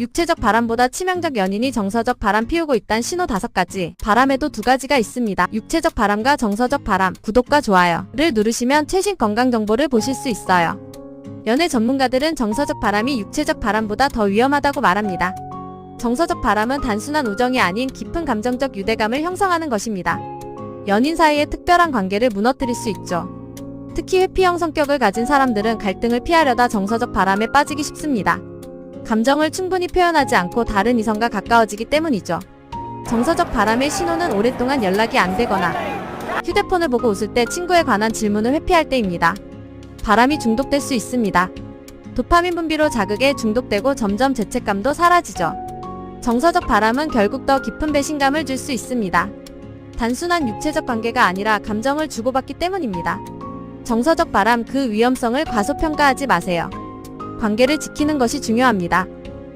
육체적 바람보다 치명적 연인이 정서적 바람 피우고 있단 신호 다섯 가지. 바람에도 두 가지가 있습니다. 육체적 바람과 정서적 바람. 구독과 좋아요를 누르시면 최신 건강 정보를 보실 수 있어요. 연애 전문가들은 정서적 바람이 육체적 바람보다 더 위험하다고 말합니다. 정서적 바람은 단순한 우정이 아닌 깊은 감정적 유대감을 형성하는 것입니다. 연인 사이의 특별한 관계를 무너뜨릴 수 있죠. 특히 회피형 성격을 가진 사람들은 갈등을 피하려다 정서적 바람에 빠지기 쉽습니다. 감정을 충분히 표현하지 않고 다른 이성과 가까워지기 때문이죠. 정서적 바람의 신호는 오랫동안 연락이 안 되거나 휴대폰을 보고 웃을 때 친구에 관한 질문을 회피할 때입니다. 바람이 중독될 수 있습니다. 도파민 분비로 자극에 중독되고 점점 죄책감도 사라지죠. 정서적 바람은 결국 더 깊은 배신감을 줄 수 있습니다. 단순한 육체적 관계가 아니라 감정을 주고받기 때문입니다. 정서적 바람 그 위험성을 과소평가하지 마세요. 관계를 지키는 것이 중요합니다.